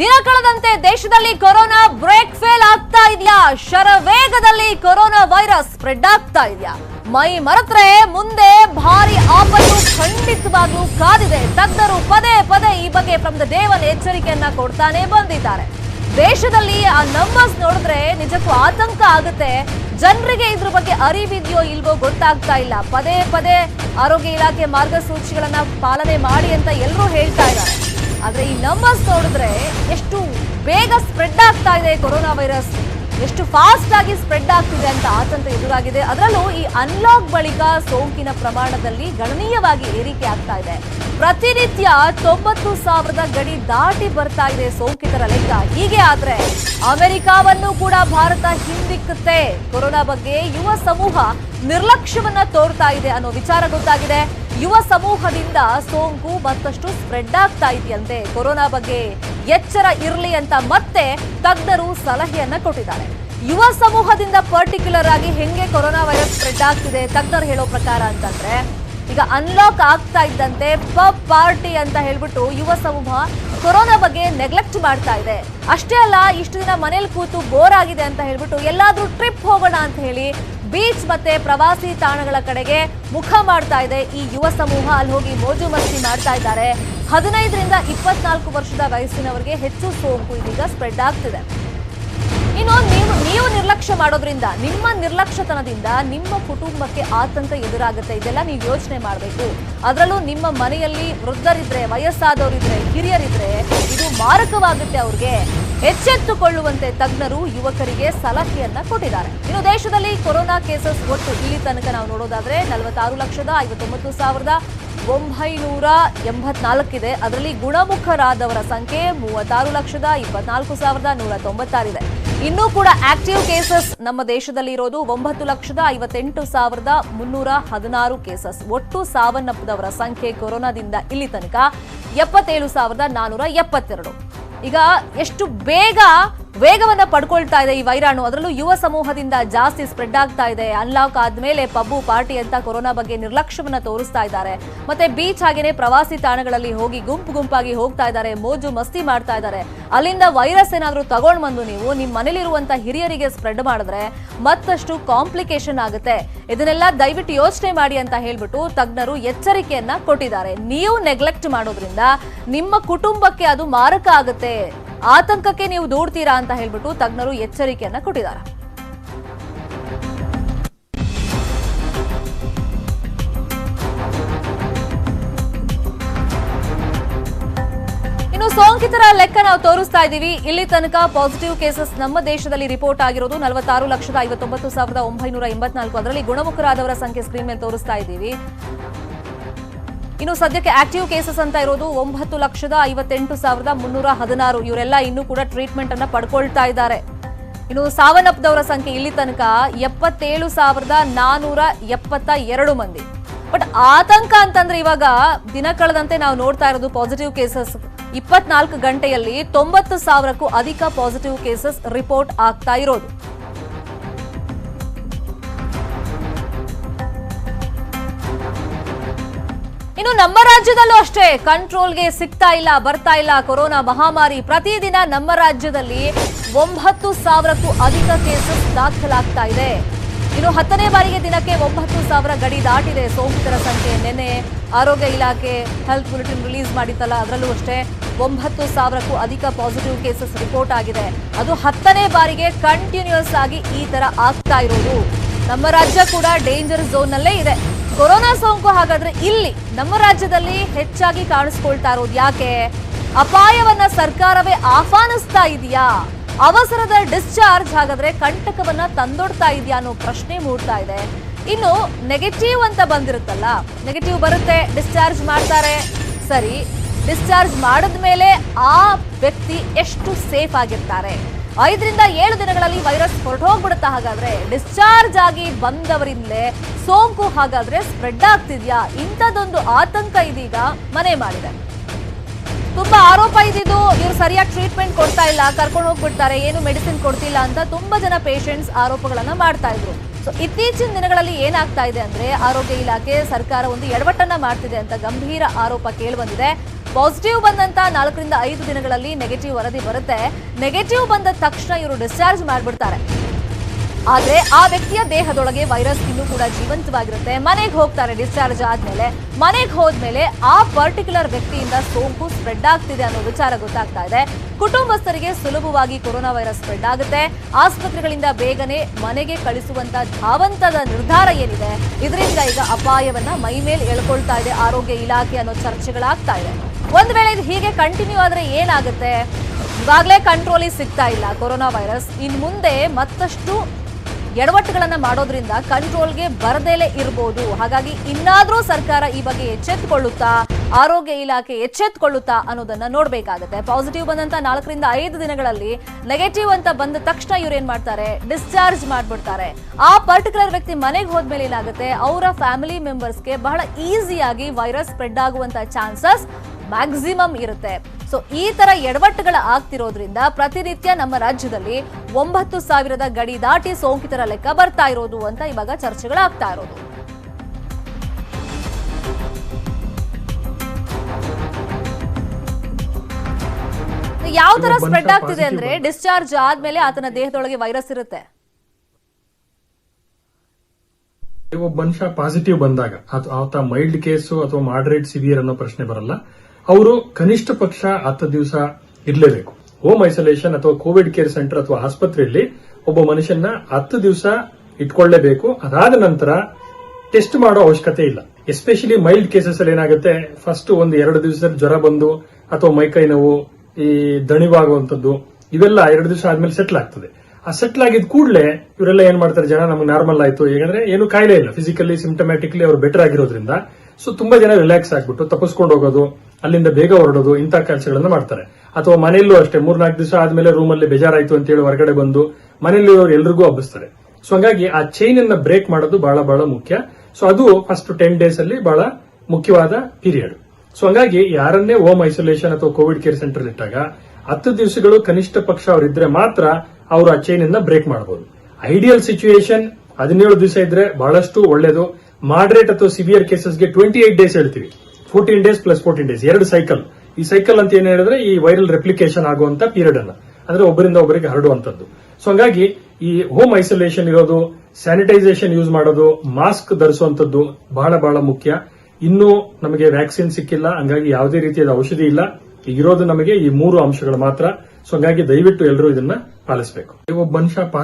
ದಿನ ಕಳೆದಂತೆ ದೇಶದಲ್ಲಿ ಕೊರೋನಾ ಬ್ರೇಕ್ ಫೇಲ್ ಆಗ್ತಾ ಇದೆಯಾ? ಶರವೇಗದಲ್ಲಿ ಕೊರೋನಾ ವೈರಸ್ ಸ್ಪ್ರೆಡ್ ಆಗ್ತಾ ಇದೆಯಾ? ಮೈ ಮರೆತ್ರೆ, ಮುಂದೆ ಭಾರಿ ಆಪತ್ತು ಖಂಡಿತವಾಗ್ಲೂ ಕಾದಿದೆ. ತಜ್ಞರು ಪದೇ ಪದೇ ಈ ಬಗ್ಗೆ ಫ್ರಮ್ ದ ದೇವನ್ ಎಚ್ಚರಿಕೆಯನ್ನ ಕೊಡ್ತಾನೆ ಬಂದಿದ್ದಾರೆ. ದೇಶದಲ್ಲಿ ಆ ನಂಬರ್ಸ್ ನೋಡಿದ್ರೆ ನಿಜಕ್ಕೂ ಆತಂಕ ಆಗುತ್ತೆ. ಜನರಿಗೆ ಇದ್ರ ಬಗ್ಗೆ ಅರಿವಿದೆಯೋ ಇಲ್ವೋ ಗೊತ್ತಾಗ್ತಾ ಇಲ್ಲ. ಪದೇ ಪದೇ ಆರೋಗ್ಯ ಇಲಾಖೆ ಮಾರ್ಗಸೂಚಿಗಳನ್ನ ಪಾಲನೆ ಮಾಡಿ ಅಂತ ಎಲ್ಲರೂ ಹೇಳ್ತಾ ಇದ್ದಾರೆ ಆದ್ರೆ ಈ ನಂಬರ್ಸ್ ನೋಡಿದ್ರೆ ಎಷ್ಟು ಬೇಗ ಸ್ಪ್ರೆಡ್ ಆಗ್ತಾ ಇದೆ ಕೊರೋನಾ ವೈರಸ್ ಎಷ್ಟು ಫಾಸ್ಟ್ ಆಗಿ ಸ್ಪ್ರೆಡ್ ಆಗ್ತಿದೆ ಅಂತ ಆತಂಕ ಎದುರಾಗಿದೆ. ಅದರಲ್ಲೂ ಈ ಅನ್ಲಾಕ್ ಬಳಿಕ ಸೋಂಕಿನ ಪ್ರಮಾಣದಲ್ಲಿ ಗಣನೀಯವಾಗಿ ಏರಿಕೆ ಆಗ್ತಾ ಇದೆ. ಪ್ರತಿನಿತ್ಯ ತೊಂಬತ್ತು ಸಾವಿರದ ಗಡಿ ದಾಟಿ ಬರ್ತಾ ಇದೆ ಸೋಂಕಿತರ ಲೆಕ್ಕ. ಹೀಗೆ ಆದ್ರೆ ಅಮೆರಿಕಾವನ್ನು ಕೂಡ ಭಾರತ ಹಿಂದಿಕ್ಕುತ್ತೆ. ಕೊರೋನಾ ಬಗ್ಗೆ ಯುವ ಸಮೂಹ ನಿರ್ಲಕ್ಷ್ಯವನ್ನ ತೋರ್ತಾ ಇದೆ ಅನ್ನೋ ವಿಚಾರ ಗೊತ್ತಾಗಿದೆ. ಯುವ ಸಮೂಹದಿಂದ ಸೋಂಕು ಮತ್ತಷ್ಟು ಸ್ಪ್ರೆಡ್ ಆಗ್ತಾ ಇದೆಯಂತೆ. ಕೊರೋನಾ ಬಗ್ಗೆ ಎಚ್ಚರ ಇರಲಿ ಅಂತ ಮತ್ತೆ ತಜ್ಞರು ಸಲಹೆಯನ್ನ ಕೊಟ್ಟಿದ್ದಾರೆ. ಯುವ ಸಮೂಹದಿಂದ ಪರ್ಟಿಕ್ಯುಲರ್ ಆಗಿ ಹೆಂಗೆ ಕೊರೋನಾ ವೈರಸ್ ಸ್ಪ್ರೆಡ್ ಆಗ್ತಿದೆ ತಜ್ಞರು ಹೇಳೋ ಪ್ರಕಾರ ಅಂತಂದ್ರೆ, ಈಗ ಅನ್ಲಾಕ್ ಆಗ್ತಾ ಇದ್ದಂತೆ ಪಬ್ ಪಾರ್ಟಿ ಅಂತ ಹೇಳ್ಬಿಟ್ಟು ಯುವ ಸಮೂಹ ಕೊರೋನಾ ಬಗ್ಗೆ ನೆಗ್ಲೆಕ್ಟ್ ಮಾಡ್ತಾ ಇದೆ. ಅಷ್ಟೇ ಅಲ್ಲ, ಇಷ್ಟು ದಿನ ಮನೇಲಿ ಕೂತು ಬೋರ್ ಆಗಿದೆ ಅಂತ ಹೇಳ್ಬಿಟ್ಟು ಎಲ್ಲಾದ್ರೂ ಟ್ರಿಪ್ ಹೋಗೋಣ ಅಂತ ಹೇಳಿ ಬೀಚ್ ಮತ್ತೆ ಪ್ರವಾಸಿ ತಾಣಗಳ ಕಡೆಗೆ ಮುಖ ಮಾಡ್ತಾ ಇದೆ ಈ ಯುವ ಸಮೂಹ. ಅಲ್ಲಿ ಹೋಗಿ ಮೋಜು ಮಸ್ತಿ ಮಾಡ್ತಾ ಇದ್ದಾರೆ. ಹದಿನೈದರಿಂದ ಇಪ್ಪತ್ನಾಲ್ಕು ವರ್ಷದ ವಯಸ್ಸಿನವರಿಗೆ ಹೆಚ್ಚು ಸೋಂಕು ಇದೀಗ ಸ್ಪ್ರೆಡ್ ಆಗ್ತಿದೆ. ಇನ್ನು ನೀವು ನೀವು ನಿರ್ಲಕ್ಷ್ಯ ಮಾಡೋದ್ರಿಂದ, ನಿಮ್ಮ ನಿರ್ಲಕ್ಷ್ಯತನದಿಂದ ನಿಮ್ಮ ಕುಟುಂಬಕ್ಕೆ ಆತಂಕ ಎದುರಾಗುತ್ತೆ. ಇದೆಲ್ಲ ನೀವು ಯೋಚನೆ ಮಾಡಬೇಕು. ಅದರಲ್ಲೂ ನಿಮ್ಮ ಮನೆಯಲ್ಲಿ ವೃದ್ಧರಿದ್ರೆ, ವಯಸ್ಸಾದವರಿದ್ರೆ, ಹಿರಿಯರಿದ್ರೆ ಇದು ಮಾರಕವಾಗುತ್ತೆ ಅವ್ರಿಗೆ. ಎಚ್ಚೆತ್ತುಕೊಳ್ಳುವಂತೆ ತಜ್ಞರು ಯುವಕರಿಗೆ ಸಲಹೆಯನ್ನ ಕೊಟ್ಟಿದ್ದಾರೆ. ಇನ್ನು ದೇಶದಲ್ಲಿ ಕೊರೋನಾ ಕೇಸಸ್ ಒಟ್ಟು ಇಲ್ಲಿ ತನಕ ನಾವು ನೋಡೋದಾದ್ರೆ ನಲವತ್ತಾರು ಲಕ್ಷದ ಐವತ್ತೊಂಬತ್ತು ಸಾವಿರದ ಒಂಬೈನೂರ ಎಂಬತ್ನಾಲ್ಕಿದೆ. ಅದರಲ್ಲಿ ಗುಣಮುಖರಾದವರ ಸಂಖ್ಯೆ ಮೂವತ್ತಾರು ಲಕ್ಷದ ಇಪ್ಪತ್ನಾಲ್ಕು ಸಾವಿರದ ನೂರ ತೊಂಬತ್ತಾರಿದೆ. ಇನ್ನೂ ಕೂಡ ಆಕ್ಟಿವ್ ಕೇಸಸ್ ನಮ್ಮ ದೇಶದಲ್ಲಿ ಇರೋದು ಒಂಬತ್ತು ಲಕ್ಷದ ಐವತ್ತೆಂಟು ಸಾವಿರದ ಮುನ್ನೂರ ಹದಿನಾರು ಕೇಸಸ್. ಒಟ್ಟು ಸಾವನ್ನಪ್ಪದವರ ಸಂಖ್ಯೆ ಕೊರೋನಾದಿಂದ ಇಲ್ಲಿ ತನಕ ಎಪ್ಪತ್ತೇಳು ಸಾವಿರದ ನಾನೂರ ಎಪ್ಪತ್ತೆರಡು. ಈಗ ಎಷ್ಟು ಬೇಗ ವೇಗವನ್ನ ಪಡ್ಕೊಳ್ತಾ ಇದೆ ಈ ವೈರಾಣು. ಅದರಲ್ಲೂ ಯುವ ಸಮೂಹದಿಂದ ಜಾಸ್ತಿ ಸ್ಪ್ರೆಡ್ ಆಗ್ತಾ ಇದೆ. ಅನ್ಲಾಕ್ ಆದ್ಮೇಲೆ ಪಬ್ಬು ಪಾರ್ಟಿ ಅಂತ ಕೊರೋನಾ ಬಗ್ಗೆ ನಿರ್ಲಕ್ಷ್ಯವನ್ನ ತೋರಿಸ್ತಾ ಇದ್ದಾರೆ. ಮತ್ತೆ ಬೀಚ್ ಹಾಗೇನೆ ಪ್ರವಾಸಿ ತಾಣಗಳಲ್ಲಿ ಹೋಗಿ ಗುಂಪು ಗುಂಪಾಗಿ ಹೋಗ್ತಾ ಇದ್ದಾರೆ. ಮೋಜು ಮಸ್ತಿ ಮಾಡ್ತಾ ಇದ್ದಾರೆ. ಅಲ್ಲಿಂದ ವೈರಸ್ ಏನಾದ್ರೂ ತಗೊಂಡ್ ಬಂದು ನೀವು ನಿಮ್ ಮನೇಲಿರುವಂತ ಹಿರಿಯರಿಗೆ ಸ್ಪ್ರೆಡ್ ಮಾಡಿದ್ರೆ ಮತ್ತಷ್ಟು ಕಾಂಪ್ಲಿಕೇಶನ್ ಆಗುತ್ತೆ. ಇದನ್ನೆಲ್ಲ ದಯವಿಟ್ಟು ಯೋಚನೆ ಮಾಡಿ ಅಂತ ಹೇಳ್ಬಿಟ್ಟು ತಜ್ಞರು ಎಚ್ಚರಿಕೆಯನ್ನ ಕೊಟ್ಟಿದ್ದಾರೆ. ನೀವು ನೆಗ್ಲೆಕ್ಟ್ ಮಾಡೋದ್ರಿಂದ ನಿಮ್ಮ ಕುಟುಂಬಕ್ಕೆ ಅದು ಮಾರಕ ಆಗುತ್ತೆ. ಆತಂಕಕ್ಕೆ ನೀವು ದೂಡ್ತೀರಾ ಅಂತ ಹೇಳ್ಬಿಟ್ಟು ತಜ್ಞರು ಎಚ್ಚರಿಕೆಯನ್ನ ಕೊಟ್ಟಿದ್ದಾರೆ. ಇನ್ನು ಸೋಂಕಿತರ ಲೆಕ್ಕ ನಾವು ತೋರಿಸ್ತಾ ಇದ್ದೀವಿ. ಇಲ್ಲಿ ತನಕ ಪಾಸಿಟಿವ್ ಕೇಸಸ್ ನಮ್ಮ ದೇಶದಲ್ಲಿ ರಿಪೋರ್ಟ್ ಆಗಿರೋದು ನಲವತ್ತಾರು ಲಕ್ಷದ ಐವತ್ತೊಂಬತ್ತು ಸಾವಿರದ ಒಂಬೈನೂರ ಎಂಬತ್ನಾಲ್ಕು. ಅದರಲ್ಲಿ ಗುಣಮುಖರಾದವರ ಸಂಖ್ಯೆ ಸ್ಕ್ರೀನ್ ಮೇಲೆ ತೋರಿಸ್ತಾ ಇದ್ದೀವಿ. ಇನ್ನು ಸದ್ಯಕ್ಕೆ ಆಕ್ಟಿವ್ ಕೇಸಸ್ ಅಂತ ಇರೋದು ಒಂಬತ್ತು ಲಕ್ಷದ ಐವತ್ತೆಂಟು ಸಾವಿರದ ಮುನ್ನೂರ ಹದಿನಾರು. ಇವರೆಲ್ಲ ಇನ್ನೂ ಕೂಡ ಟ್ರೀಟ್ಮೆಂಟ್ ಅನ್ನ ಪಡ್ಕೊಳ್ತಾ ಇದ್ದಾರೆ. ಇನ್ನು ಸಾವನ್ನಪ್ಪದವರ ಸಂಖ್ಯೆ ಇಲ್ಲಿ ತನಕ ಎಪ್ಪತ್ತೇಳು ಸಾವಿರದ ನಾನೂರ ಎಪ್ಪತ್ತ ಎರಡು ಮಂದಿ. ಬಟ್ ಆತಂಕ ಅಂತಂದ್ರೆ ಇವಾಗ ದಿನ ಕಳೆದಂತೆ ನಾವು ನೋಡ್ತಾ ಇರೋದು ಪಾಸಿಟಿವ್ ಕೇಸಸ್ ಇಪ್ಪತ್ನಾಲ್ಕು ಗಂಟೆಯಲ್ಲಿ ತೊಂಬತ್ತು ಸಾವಿರಕ್ಕೂ ಅಧಿಕ ಪಾಸಿಟಿವ್ ಕೇಸಸ್ ರಿಪೋರ್ಟ್ ಆಗ್ತಾ ಇರೋದು. ಇನ್ನು ನಮ್ಮ ರಾಜ್ಯದಲ್ಲೂ ಅಷ್ಟೇ ಕಂಟ್ರೋಲ್ಗೆ ಸಿಗ್ತಾ ಇಲ್ಲ, ಬರ್ತಾ ಇಲ್ಲ ಕೊರೋನಾ ಮಹಾಮಾರಿ. ಪ್ರತಿದಿನ ನಮ್ಮ ರಾಜ್ಯದಲ್ಲಿ ಒಂಬತ್ತು ಸಾವಿರಕ್ಕೂ ಅಧಿಕ ಕೇಸಸ್ ದಾಖಲಾಗ್ತಾ ಇದೆ. ಇನ್ನು ಹತ್ತನೇ ಬಾರಿಗೆ ದಿನಕ್ಕೆ ಒಂಬತ್ತು ಸಾವಿರ ಗಡಿ ದಾಟಿದೆ. ಸೋಂಕಿತರ ಸಂಖ್ಯೆ ನಿನ್ನೆ ಆರೋಗ್ಯ ಇಲಾಖೆ ಹೆಲ್ತ್ ಬುಲೆಟಿನ್ ರಿಲೀಸ್ ಮಾಡಿತ್ತಲ್ಲ, ಅದರಲ್ಲೂ ಅಷ್ಟೇ ಒಂಬತ್ತು ಸಾವಿರಕ್ಕೂ ಅಧಿಕ ಪಾಸಿಟಿವ್ ಕೇಸಸ್ ರಿಪೋರ್ಟ್ ಆಗಿದೆ. ಅದು ಹತ್ತನೇ ಬಾರಿಗೆ ಕಂಟಿನ್ಯೂಸ್ ಆಗಿ ಈ ತರ ಆಗ್ತಾ ಇರೋದು. ನಮ್ಮ ರಾಜ್ಯ ಕೂಡ ಡೇಂಜರ್ ಝೋನ್ ನಲ್ಲೇ ಇದೆ. ಕೊರೋನಾ ಸೋಂಕು ಹಾಗಾದ್ರೆ ಇಲ್ಲಿ ನಮ್ಮ ರಾಜ್ಯದಲ್ಲಿ ಹೆಚ್ಚಾಗಿ ಕಾಣಿಸ್ಕೊಳ್ತಾ ಇರೋದು ಯಾಕೆ? ಅಪಾಯವನ್ನ ಸರ್ಕಾರವೇ ಆಹ್ವಾನಿಸ್ತಾ ಇದೆಯಾ? ಅವಸರದ ಡಿಸ್ಚಾರ್ಜ್ ಹಾಗಾದ್ರೆ ಕಂಟಕವನ್ನ ತಂದೊಡ್ತಾ ಇದೆಯಾ ಅನ್ನೋ ಪ್ರಶ್ನೆ ಮೂಡ್ತಾ ಇದೆ. ಇನ್ನು ನೆಗೆಟಿವ್ ಅಂತ ಬಂದಿರುತ್ತಲ್ಲ ನೆಗೆಟಿವ್ ಬರುತ್ತೆ ಡಿಸ್ಚಾರ್ಜ್ ಮಾಡ್ತಾರೆ. ಸರಿ ಡಿಸ್ಚಾರ್ಜ್ ಮಾಡಿದ್ಮೇಲೆ ಆ ವ್ಯಕ್ತಿ ಎಷ್ಟು ಸೇಫ್ ಆಗಿರ್ತಾರೆ? ಐದರಿಂದ ಏಳು ದಿನಗಳಲ್ಲಿ ವೈರಸ್ ಹೊರಟೋಗ್ಬಿಡುತ್ತಾ ಹಾಗಾದ್ರೆ ಡಿಸ್ಚಾರ್ಜ್ ಆಗಿ ಬಂದವರಿಂದಲೇ ಸೋಂಕು ಹಾಗಾದ್ರೆ ಸ್ಪ್ರೆಡ್ ಆಗ್ತಿದ್ಯಾ? ಇಂಥದ್ದೊಂದು ಆತಂಕ ಇದೀಗ ಮನೆ ಮಾಡಿದೆ. ತುಂಬಾ ಆರೋಪ ಇದ್ದಿದ್ದು, ಇವ್ರು ಸರಿಯಾಗಿ ಟ್ರೀಟ್ಮೆಂಟ್ ಕೊಡ್ತಾ ಇಲ್ಲ, ಕರ್ಕೊಂಡು ಹೋಗ್ಬಿಡ್ತಾರೆ, ಏನು ಮೆಡಿಸಿನ್ ಕೊಡ್ತಿಲ್ಲ ಅಂತ ತುಂಬಾ ಜನ ಪೇಷಂಟ್ಸ್ ಆರೋಪಗಳನ್ನ ಮಾಡ್ತಾ ಇದ್ರು. ಸೊ ಇತ್ತೀಚಿನ ದಿನಗಳಲ್ಲಿ ಏನಾಗ್ತಾ ಇದೆ ಅಂದ್ರೆ ಆರೋಗ್ಯ ಇಲಾಖೆ ಸರ್ಕಾರ ಒಂದು ಎಡವಟ್ಟನ್ನ ಮಾಡ್ತಿದೆ ಅಂತ ಗಂಭೀರ ಆರೋಪ ಕೇಳಿಬಂದಿದೆ. ಪಾಸಿಟಿವ್ ಬಂದಂತ ನಾಲ್ಕರಿಂದ ಐದು ದಿನಗಳಲ್ಲಿ ನೆಗೆಟಿವ್ ವರದಿ ಬರುತ್ತೆ. ನೆಗೆಟಿವ್ ಬಂದ ತಕ್ಷಣ ಇವರು ಡಿಸ್ಚಾರ್ಜ್ ಮಾಡಿಬಿಡ್ತಾರೆ. ಆದ್ರೆ ಆ ವ್ಯಕ್ತಿಯ ದೇಹದೊಳಗೆ ವೈರಸ್ ಇನ್ನೂ ಕೂಡ ಜೀವಂತವಾಗಿರುತ್ತೆ. ಮನೆಗೆ ಹೋಗ್ತಾರೆ ಡಿಸ್ಚಾರ್ಜ್ ಆದ್ಮೇಲೆ. ಮನೆಗೆ ಹೋದ್ಮೇಲೆ ಆ ಪರ್ಟಿಕ್ಯುಲರ್ ವ್ಯಕ್ತಿಯಿಂದ ಸೋಂಕು ಸ್ಪ್ರೆಡ್ ಆಗ್ತಿದೆ ಅನ್ನೋ ವಿಚಾರ ಗೊತ್ತಾಗ್ತಾ ಇದೆ. ಕುಟುಂಬಸ್ಥರಿಗೆ ಸುಲಭವಾಗಿ ಕೊರೋನಾ ವೈರಸ್ ಸ್ಪ್ರೆಡ್ ಆಗುತ್ತೆ. ಆಸ್ಪತ್ರೆಗಳಿಂದ ಬೇಗನೆ ಮನೆಗೆ ಕಳಿಸುವಂತ ಧಾವಂತದ ನಿರ್ಧಾರ ಏನಿದೆ? ಇದರಿಂದ ಈಗ ಅಪಾಯವನ್ನ ಮೈ ಮೇಲೆ ಎಳ್ಕೊಳ್ತಾ ಇದೆ ಆರೋಗ್ಯ ಇಲಾಖೆ ಅನ್ನೋ ಚರ್ಚೆಗಳಾಗ್ತಾ ಇದೆ. ಒಂದ್ ವೇಳೆ ಇದು ಹೀಗೆ ಕಂಟಿನ್ಯೂ ಆದರೆ ಏನಾಗುತ್ತೆ? ಇವಾಗಲೇ ಕಂಟ್ರೋಲಿಗೆ ಸಿಗ್ತಾ ಇಲ್ಲ ಕೊರೋನಾ ವೈರಸ್ ಇನ್ ಮುಂದೆ ಮತ್ತಷ್ಟು ಎಡವಟ್ಟುಗಳನ್ನು ಮಾಡೋದ್ರಿಂದ ಕಂಟ್ರೋಲ್ಗೆ ಬರದೇಲೆ ಇರಬಹುದು ಹಾಗಾಗಿ ಇನ್ನಾದರೂ ಸರ್ಕಾರ ಈ ಬಗ್ಗೆ ಎಚ್ಚೆತ್ತುಕೊಳ್ಳುತ್ತಾ, ಆರೋಗ್ಯ ಇಲಾಖೆ ಎಚ್ಚೆತ್ತುಕೊಳ್ಳುತ್ತಾ ಅನ್ನೋದನ್ನ ನೋಡಬೇಕಾಗುತ್ತೆ. ಪಾಸಿಟಿವ್ ಬಂದಂತ ನಾಲ್ಕರಿಂದ ಐದು ದಿನಗಳಲ್ಲಿ ನೆಗೆಟಿವ್ ಅಂತ ಬಂದ ತಕ್ಷಣ ಇವ್ರು ಏನ್ ಮಾಡ್ತಾರೆ? ಡಿಸ್ಚಾರ್ಜ್ ಮಾಡ್ಬಿಡ್ತಾರೆ. ಆ ಪರ್ಟಿಕ್ಯುಲರ್ ವ್ಯಕ್ತಿ ಮನೆಗೆ ಹೋದ್ಮೇಲೆ ಏನಾಗುತ್ತೆ? ಅವರ ಫ್ಯಾಮಿಲಿ ಮೆಂಬರ್ಸ್ಗೆ ಬಹಳ ಈಸಿಯಾಗಿ ವೈರಸ್ ಸ್ಪ್ರೆಡ್ ಆಗುವಂತ ಚಾನ್ಸಸ್ ಮ್ಯಾಕ್ಸಿಮಮ್ ಇರುತ್ತೆ. ಸೊ ಈ ತರ ಎಡವಟ್ಟುಗಳ ಆಗ್ತಿರೋದ್ರಿಂದ ಪ್ರತಿನಿತ್ಯ ನಮ್ಮ ರಾಜ್ಯದಲ್ಲಿ ಒಂಬತ್ತು ಸಾವಿರದ ಗಡಿ ದಾಟಿ ಸೋಂಕಿತರ ಲೆಕ್ಕ ಬರ್ತಾ ಇರೋದು ಅಂತ ಇವಾಗ ಚರ್ಚೆಗಳಾಗ್ತಾ ಇರೋದು. ಯಾವ ತರ ಸ್ಪ್ರೆಡ್ ಆಗ್ತಿದೆ ಅಂದ್ರೆ ಡಿಸ್ಚಾರ್ಜ್ ಆದ್ಮೇಲೆ ಆತನ ದೇಹದೊಳಗೆ ವೈರಸ್ ಇರುತ್ತೆ. ಒಬ್ಬ ಮನುಷ್ಯ ಪಾಸಿಟಿವ್ ಬಂದಾಗ ಅಥವಾ ಆತ ಮೈಲ್ಡ್ ಕೇಸು ಅಥವಾ ಮಾಡರೇಟ್ ಸಿವಿಯರ್ ಅನ್ನೋ ಪ್ರಶ್ನೆ ಬರಲ್ಲ. ಅವರು ಕನಿಷ್ಠ ಪಕ್ಷ ಹತ್ತು ದಿವಸ ಇರಲೇಬೇಕು. ಹೋಮ್ ಐಸೋಲೇಷನ್ ಅಥವಾ ಕೋವಿಡ್ ಕೇರ್ ಸೆಂಟರ್ ಅಥವಾ ಆಸ್ಪತ್ರೆಯಲ್ಲಿ ಒಬ್ಬ ಮನುಷ್ಯನ ಹತ್ತು ದಿವಸ ಇಟ್ಕೊಳ್ಳೇಬೇಕು. ಅದಾದ ನಂತರ ಟೆಸ್ಟ್ ಮಾಡೋ ಅವಶ್ಯಕತೆ ಇಲ್ಲ. ಎಸ್ಪೆಷಲಿ ಮೈಲ್ಡ್ ಕೇಸಸ್ ಅಲ್ಲಿ ಏನಾಗುತ್ತೆ ಫಸ್ಟ್ ಒಂದು ಎರಡು ದಿವಸ ಜ್ವರ ಬಂದು ಅಥವಾ ಮೈಕೈ ನೋವು, ಈ ದಣಿವಾಗುವಂತದ್ದು ಇವೆಲ್ಲ ಎರಡು ದಿವಸ ಆದ್ಮೇಲೆ ಸೆಟ್ಲ್ ಆಗ್ತದೆ. ಆ ಸೆಟ್ಲ್ ಆಗಿದ ಕೂಡಲೇ ಇವರೆಲ್ಲ ಏನ್ ಮಾಡ್ತಾರೆ ಜನ? ನಮ್ಗೆ ನಾರ್ಮಲ್ ಆಯ್ತು. ಹೇಗಂದ್ರೆ ಏನು ಕಾಯಿಲೆ ಇಲ್ಲ. ಫಿಸಿಕಲಿ ಸಿಂಟಮ್ಯಾಟಿಕ್ಲಿ ಅವ್ರು ಬೆಟರ್ ಆಗಿರೋದ್ರಿಂದ. ಸೊ ತುಂಬಾ ಜನ ರಿಲ್ಯಾಕ್ಸ್ ಆಗ್ಬಿಟ್ಟು ತಪ್ಪಿಸ್ಕೊಂಡು ಹೋಗೋದು ಅಲ್ಲಿಂದ ಬೇಗ ಹೊರಡೋದು ಇಂಥ ಕೆಲಸಗಳನ್ನ ಮಾಡ್ತಾರೆ. ಅಥವಾ ಮನೆಯಲ್ಲೂ ಅಷ್ಟೇ, ಮೂರ್ನಾಲ್ಕು ದಿವಸ ಆದ್ಮೇಲೆ ರೂಮಲ್ಲಿ ಬೇಜಾರಾಯ್ತು ಅಂತ ಹೇಳಿ ಹೊರಗಡೆ ಬಂದು ಮನೆಯಲ್ಲಿ ಎಲ್ರಿಗೂ ಹಬ್ಬಿಸ್ತಾರೆ. ಸೊ ಹಂಗಾಗಿ ಆ ಚೈನ್ ಅನ್ನ ಬ್ರೇಕ್ ಮಾಡೋದು ಬಹಳ ಬಹಳ ಮುಖ್ಯ. ಸೊ ಅದು ಫಸ್ಟ್ ಟೆನ್ ಡೇಸ್ ಅಲ್ಲಿ ಬಹಳ ಮುಖ್ಯವಾದ ಪೀರಿಯಡ್ ಸೊ ಹಂಗಾಗಿ ಯಾರನ್ನೇ ಹೋಮ್ ಐಸೋಲೇಷನ್ ಅಥವಾ ಕೋವಿಡ್ ಕೇರ್ ಸೆಂಟರ್ ಇಟ್ಟಾಗ, ಹತ್ತು ದಿವಸಗಳು ಕನಿಷ್ಠ ಪಕ್ಷ ಅವರಿದ್ರೆ ಮಾತ್ರ ಅವರು ಆ ಚೈನ್ ಅನ್ನ ಬ್ರೇಕ್ ಮಾಡಬಹುದು ಐಡಿಯಲ್ ಸಿಚುಯೇಷನ್ ಹದಿನೇಳು ದಿವಸ ಇದ್ರೆ ಬಹಳಷ್ಟು ಒಳ್ಳೇದು. ಮಾಡರೇಟ್ ಅಥವಾ ಸಿವಿಯರ್ ಕೇಸಸ್ಗೆ ಟ್ವೆಂಟಿ ಏಟ್ ಡೇಸ್ ಹೇಳ್ತೀವಿ. Fourteen days plus fourteen days ಎರಡು ಸೈಕಲ್ ಈ ಸೈಕಲ್ ಅಂತ ಏನ್ ಹೇಳಿದ್ರೆ ಈ ವೈರಲ್ ರೆಪ್ಲಿಕೇಶನ್ ಆಗುವಂತ ಪೀರಿಯಡ್ ಅನ್ನ. ಅಂದ್ರೆ ಒಬ್ಬರಿಂದ ಒಬ್ಬರಿಗೆ ಹರಡುವಂತದ್ದು. ಸೊ ಹಂಗಾಗಿ ಈ ಹೋಮ್ ಐಸೋಲೇಷನ್ ಇರೋದು ಸ್ಯಾನಿಟೈಸೇಷನ್ ಯೂಸ್ ಮಾಡೋದು ಮಾಸ್ಕ್ ಧರಿಸುವಂತದ್ದು ಬಹಳ ಬಹಳ ಮುಖ್ಯ. ಇನ್ನೂ ನಮಗೆ ವ್ಯಾಕ್ಸಿನ್ ಸಿಕ್ಕಿಲ್ಲ, ಹಂಗಾಗಿ ಯಾವುದೇ ರೀತಿಯಾದ ಔಷಧಿ ಇಲ್ಲ. ಈಗಿರೋದು ನಮಗೆ ಈ ಮೂರು ಅಂಶಗಳು ಮಾತ್ರ. ಸೊ ಹಂಗಾಗಿ ದಯವಿಟ್ಟು ಎಲ್ಲರೂ ಇದನ್ನ ಪಾಲಿಸಬೇಕು. ಒಬ್ಬ ಮನುಷ್ಯ ಪಾಸ್